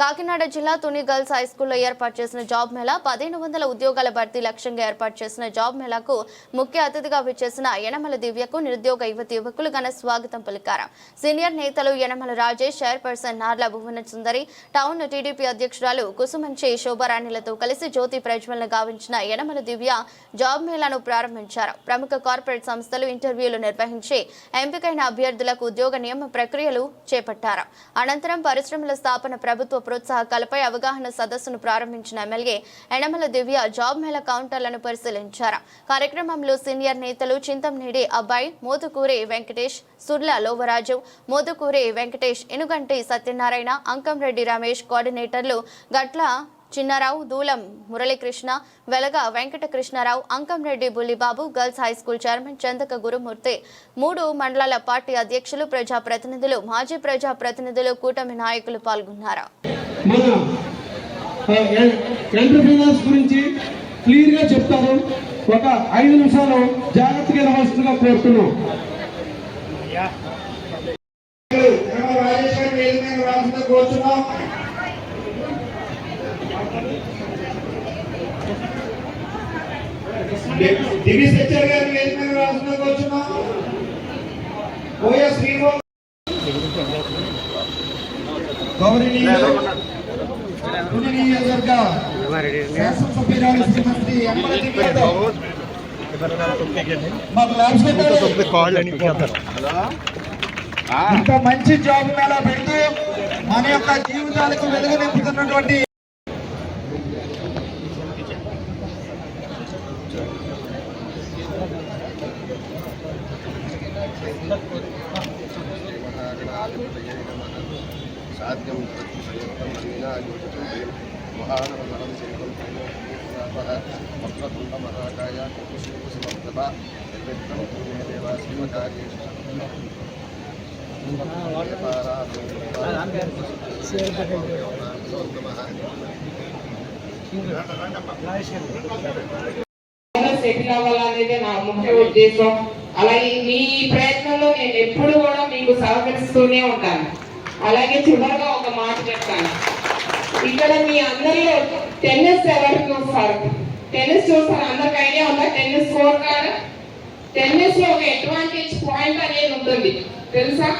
కాకినాడ జిల్లా Tuni girls high స్కూల్లో ఏర్పాటు చేసిన జాబ్ మేళా పదిహేను వందల ఉద్యోగాల భర్తీ లక్ష్యంగా ఏర్పాటు చేసిన జాబ్ మేళాకు ముఖ్య అతిథిగా విచ్చేసిన యనమల దివ్యకు నిరుద్యోగ యువతి యువకులు ఘన స్వాగతం పలికారు. సీనియర్ నేతలు Yanamala Rajesh chairperson Narla Bhuvana Sundari town TDP అధ్యక్షురాలు కుసుమంచి శోభారాణిలతో కలిసి జ్యోతి ప్రజ్వలన గావించిన యనమల దివ్య జాబ్ మేళాను ప్రారంభించారు. ప్రముఖ కార్పొరేట్ సంస్థలు ఇంటర్వ్యూలు నిర్వహించి ఎంపికైన అభ్యర్థులకు ఉద్యోగ నియమ ప్రక్రియలు చేపట్టారు. అనంతరం పరిశ్రమల స్థాపన ప్రభుత్వ ప్రోత్సాహకాలపై అవగాహన సదస్సును ప్రారంభించిన ఎమ్మెల్యే ఎనమల దివ్య జాబ్ మేళ కౌంటర్లను పరిశీలించారు. కార్యక్రమంలో సీనియర్ నేతలు చింతంనేడి అబ్బాయి మోదుకూరి వెంకటేష్ సుర్ల లోవరాజు మోదుకూరి వెంకటేష్ ఇనుగంటి సత్యనారాయణ అంకంరెడ్డి రమేష్ కోఆర్డినేటర్లు గట్ల Chinnarao Dulam Muralikrishna Velaga Venkatakrishnarao Ankamreddy Bullibabu girls high school chairman Chandaka Gurumurthy మూడు మండలాల పార్టీ అధ్యక్షులు ప్రజాప్రతినిధులు మాజీ ప్రజాప్రతినిధులు కూటమి నాయకులు పాల్గొన్నారు. మన ఎంటర్ప్రీనర్స్ గురించి క్లియర్గా చెప్తారు ఒక ఐదు నిమిషాలు జాగ్రత్తగా వినవలసిందిగా కోరుతున్నాం. కోరుతున్నాం దివి సత్యర్ గారి వేదిక మీద తుని నియోజకవర్గ శాసనసభ్యురాలు శ్రీమతి ఎంపల దివ్యతో మాకు లాభ ఇంత మంచి జాబ్ మేళా పెడుతూ మన యొక్క జీవితాలకు వెలుగు నింపుతున్నటువంటి సాధ్యం సంయుక్తం అన్నినాయోజితం మహానవమనం శిల్పం వక్రతుండ మహాకాయ కుశివసమర్దభ నిర్విఘ్నం పుణ్య సెటిల్ నా ముఖ్య ఉద్దేశం. అలాగే మీ ప్రయత్నంలో నేను ఎప్పుడు కూడా మీకు సహకరిస్తూనే ఉంటాను. అలాగే చివరిగా ఒక మాట చెప్తాను. ఇక్కడ మీ అందరిలో టెన్నిస్ ఎవరు చూస్తారు? టెన్నిస్ చూస్తారు. అందరికి ఐడియా ఉందా? టెన్నిస్ స్కోర్ కార్డ్ టెన్నిస్లో ఒక అడ్వాంటేజ్ పాయింట్ అనేది ఉంటుంది. తెలుసా?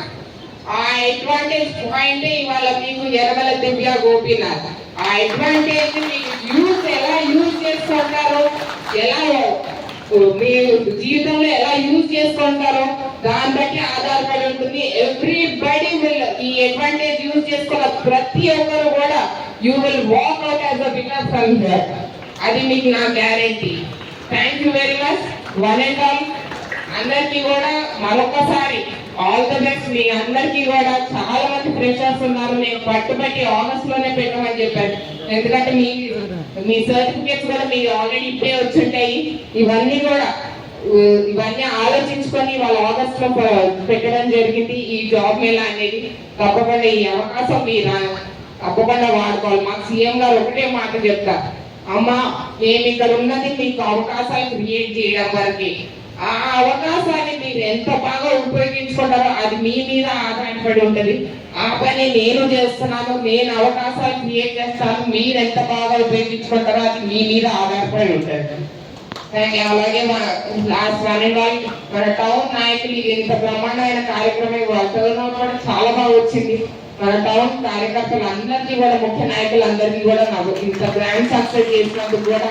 ఆ అడ్వాంటేజ్ పాయింట్ ఇవాళ మీకు ఎర్రగల దివ్య గోపీనాథ్. ఆ అడ్వాంటేజ్ మీకు యూజ్ ఎలా యూజ్ చేసుకుంటారో ఎలా మీ జీవితంలో ఎలా యూజ్ చేసుకుంటారో దాన్ని బట్టి ఆధారపడి ఉంటుంది. ఎవ్రీబడి విల్ ఈ అడ్వాంటేజ్ యూజ్ చేసుకున్న ప్రతి ఒక్కరు కూడా you will walk out as a winner from here అది మీకు నా guarantee thank you very much one and all అందరికీ కూడా మరొకసారి ఆల్ ద బెస్ట్ మీ అందరికీ కూడా చాలా మంది ఫ్రెషర్స్ ఉన్నారు. నేను పట్టుబట్టి ఆగస్ట్లోనే పెట్టమని చెప్పాను. ఎందుకంటే మీ మీ సర్టిఫికేట్స్ కూడా మీరు ఆల్రెడీ ఇప్పుడే వచ్చుంటాయి ఇవన్నీ కూడా ఇవన్నీ ఆలోచించుకొని వాళ్ళు ఆగస్ట్లో పెట్టడం జరిగింది. ఈ జాబ్ మేళ అనేది తప్పకుండా ఈ అవకాశం మీరు తప్పకుండా వాడుకోవాలి. మాకు సీఎం గారు ఒకటే మాట చెప్తారు అమ్మా మేము ఇక్కడ ఉన్నది మీకు అవకాశాలు క్రియేట్ చేయడం వరకు. ఆ అవకాశాన్ని మీరు ఎంత బాగా ఉపయోగించుకుంటారో అది మీ మీద ఆధారపడి ఉంటది. ఆ పని నేను చేస్తున్నాను నేను అవకాశాలు క్రియేట్ చేస్తాను మీరు ఎంత బాగా ఉపయోగించుకుంటారో అది మీ మీద ఆధారపడి ఉంటుంది. థాంక్ అలాగే మన లాస్ట్ వన్ మన టౌన్ నాయకులు ఇంత బ్రహ్మాండమైన కార్యక్రమం వాళ్ళతో కూడా చాలా బాగా వచ్చింది. మన టౌన్ కార్యకర్తలు అందరికీ కూడా ముఖ్య నాయకులందరికీ కూడా నాకు ఇంత గ్రాండ్ సక్సెస్ చేసినందుకు కూడా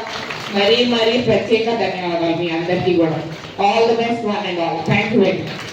మరీ మరీ ప్రత్యేక ధన్యవాదాలు మీ అందరికీ కూడా. All the best one and all thank you very much